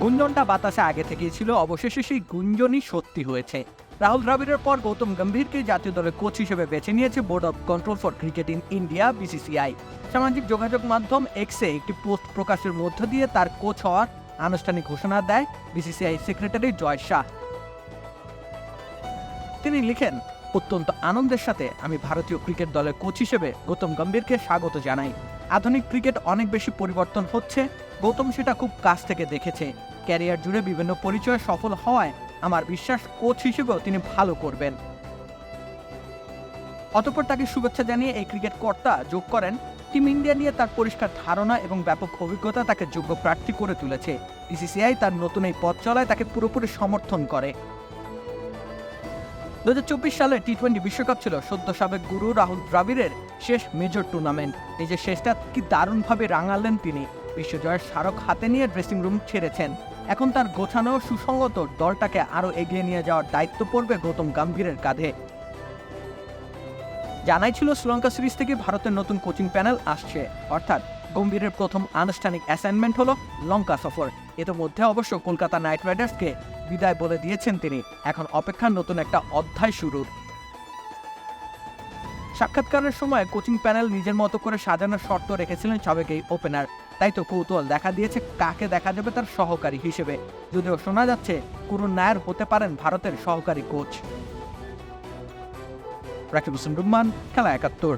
গুঞ্জনটা বাতাসে আগে থেকেই ছিল, অবশেষে সেই গুঞ্জনই সত্যি হয়েছে। রাহুল দ্রাবিড়ের পর গৌতম গম্ভীরকে জাতীয় দলের কোচ হিসেবে বেছে নিয়েছে board of control for cricket in India, BCCI. সামাজিক যোগাযোগ মাধ্যম এক্সে একটি পোস্ট প্রকাশের মধ্য দিয়ে তার কোচ হওয়ার আনুষ্ঠানিক ঘোষণা দেয় বিসিসিআই সেক্রেটারি জয় শাহ। তিনি লিখেন, অত্যন্ত আনন্দের সাথে আমি ভারতীয় ক্রিকেট দলের কোচ হিসেবে গৌতম গম্ভীরকে স্বাগত জানাই। আধুনিক ক্রিকেট অনেক বেশি পরিবর্তন হচ্ছে। গৌতম সেটা খুব কাছ থেকে দেখেছে। ক্যারিয়ার জুড়ে বিভিন্ন পরিচয়ে সফল হওয়ায় আমার বিশ্বাস কোচ হিসেবেও তিনি ভালো করবেন। অতঃপর তাকে শুভেচ্ছা জানিয়ে এই ক্রিকেট কর্তা যোগ করেন। টিম ইন্ডিয়া নিয়ে তার পরিষ্কার ধারণা এবং ব্যাপক অভিজ্ঞতা তাকে যোগ্য প্রার্থী করে তুলেছে। বিসিসিআই তার নতুন এই পথ চলায় তাকে পুরোপুরি সমর্থন করে। দু সালে টি টোয়েন্টি বিশ্বকাপ ছিল সদ্য সাবেক গুরু রাহুল দ্রাবিড়ের শেষ মেজর টুর্নামেন্ট। নিজের শেষটা, কি দারুণভাবে রাঙালেন তিনি। বিশ্বজয়ের স্মারক হাতে নিয়ে ড্রেসিং রুম ছেড়েছেন। এখন তার গোছানো সুসংগত দলটাকে আরও এগিয়ে নিয়ে যাওয়ার দায়িত্ব পড়বে গৌতম গম্ভীরের কাঁধে। জানাই ছিল শ্রীলঙ্কা সিরিজ থেকে ভারতের নতুন কোচিং প্যানেল আসছে। অর্থাৎ গম্ভীরের প্রথম আনুষ্ঠানিক অ্যাসাইনমেন্ট হলো লঙ্কা সফর। ইতিমধ্যে অবশ্য কলকাতা নাইট রাইডার্সকে বিদায় বলে দিয়েছেন তিনি। এখন অপেক্ষার নতুন একটা অধ্যায় শুরুর সাক্ষাৎকারের সময় কোচিং প্যানেল নিজের মতো করে সাজানোর শর্ত রেখেছিলেন সাবেক ওপেনার। তাই তো কৌতূহল দেখা দিয়েছে কাকে দেখা যাবে তার সহকারী হিসেবে। যদিও শোনা যাচ্ছে করুণ নায়ার হতে পারেন ভারতের সহকারী কোচ। রাকিব হোসেন রুম্মান, খেলা একাত্তর।